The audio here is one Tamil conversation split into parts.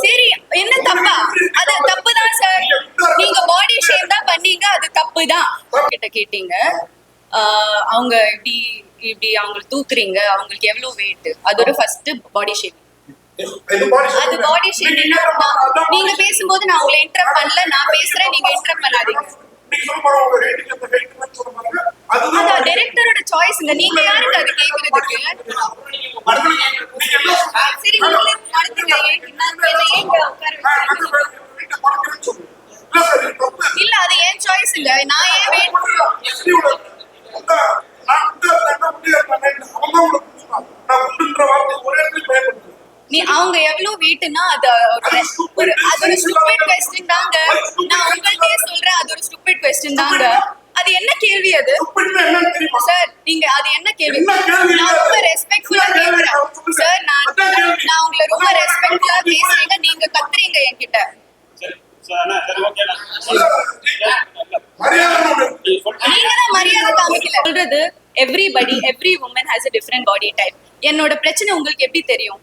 சரி என்ன தப்பா அது தப்பு தான் சார் நீங்க பாடி ஷேப் தான் பண்ணீங்க அது தப்பு தான் கிட்ட கேட்டீங்க அவங்க இப்படி இப்படி அவங்க தூக்குறீங்க அவங்களுக்கு எவ்வளவு வெயிட் அது ஒரு ஃபர்ஸ்ட் பாடி ஷேப் அது பாடி ஷேப் நீங்க பேசும்போது நான் உங்களை இன்டரப்ட் பண்ணல நான் பேசுறேன் நீங்க இன்டரப்ட் பண்ணாதீங்க அது டைரக்டரோட சாய்ஸ்ங்க நீங்க யாருக்கு அது கேக்குறதுக்கு சரி இல்ல அது ஏன் சாய்ஸ்ங்க நான் ஏன் வெயிட் நீ அவங்க எவ்வளவு வெயிட்னா அது ஒரு ஒரு அது ஒரு ஸ்டூபிட் கொஸ்டின் தாங்க. நான் உங்கள்கிட்டயே சொல்றேன் அது ஒரு ஸ்டூபிட் கொஸ்டின் தாங்க. அது என்ன கேள்வி அது? சார் நீங்க அது என்ன கேள்வி? நான் உங்களை ரொம்ப ரெஸ்பெக்ட்ஃபுல்லா பேசுறீங்க. நீங்க கத்துறீங்க என்கிட்ட. நீங்க தான் மரியாதை காமிக்கல. சொல்றது everybody every woman has a different body type என்னோட பிரச்சனை உங்களுக்கு எப்படி தெரியும்?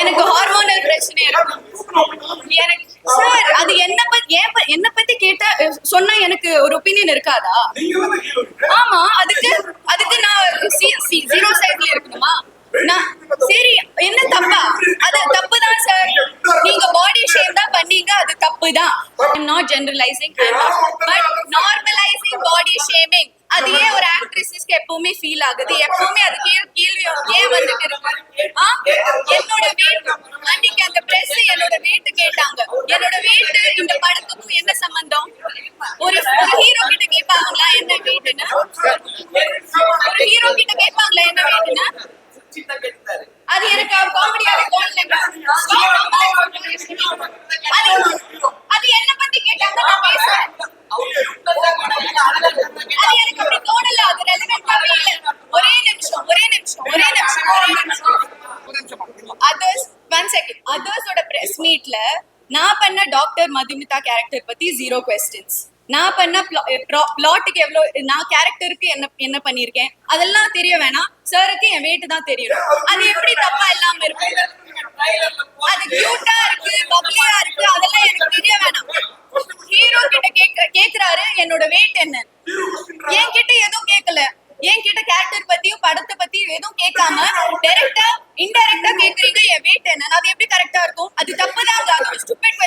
எனக்கு ஹார்மோனல் பிரச்சனை இருக்கு. எனக்கு சார் அது என்ன பத்தி ஏன் என்ன பத்தி கேட்டா சொன்னா எனக்கு ஒரு ஒப்பீனியன் இருக்காதா? ஆமா அதுக்கு அதுக்கு நான் ஜீரோ சைட்ல இருக்கணுமா? நான் சரி என்ன தப்பு? அது தப்பு தான் not generalising but normalising body shaming அது ஏன் ஒரு ஆக்ட்ரஸஸ்க்கு எப்பவுமே ஃபீல் ஆகுது. எப்பவுமே அது கேள்வி கேள்வி ஏன் வந்துட்டு இருக்கு. என்னோட வெயிட் அன்னைக்கு அந்த பிரஸ் என்னோட வெயிட் கேட்டாங்க. என்னோட வெயிட் இந்த படத்துக்கும் என்ன சம்பந்தம்? ஒரு ஹீரோ கிட்ட கேட்பாங்களா என்ன வெயிட்னு ஒரு ஹீரோ கிட்ட கேட்பாங்களா என்ன வெயிட்னு அது எனக்கு காமெடியாக தோணலைங்க. அது என்ன பத்தி கேட்டாங்க? நான் பேசுறேன். அது எனக்கு அப்படி தோணல. அது ரெலவெண்டாவே இல்ல. ஒரே நிமிஷம் ஒரே நிமிஷம் ஒரே நிமிஷம். ஒரே நிமிஷம். அதர்ஸ் ஒன் செகண்ட் அதர்ஸோட பிரஸ் மீட்ல நான் பண்ண டாக்டர் மதுமிதா கேரக்டர் பத்தி ஜீரோ கொஸ்டின்ஸ் நான் பண்ண பிளாட்டுக்கு eh, எவ்வளவு நான் கேரக்டருக்கு என்ன என்ன பண்ணிருக்கேன் அதெல்லாம் தெரிய வேணாம். சாருக்கு என் வெயிட் தான் தெரியணும் அது எப்படி தப்பா இல்லாம இருக்கு அது கியூட்டா ஒல்லியா இருக்கு? அதெல்லாம் எனக்கு தெரிய வேணாம். ஹீரோ கிட்ட கேக்க கேக்குறாரு என்னோட வெயிட் என்ன? என்கிட்ட எதுவும் கேட்கல என்கிட்ட கேரக்டர் பத்தியும் படத்தை பத்தியும் எதுவும் கேட்காம டைரக்டா இன்டைரக்டா கேக்குறீங்க என் வெயிட் என்ன? அது எப்படி கரெக்டா இருக்கும்? அது தப்பு தான் அது ஸ்டூபிட்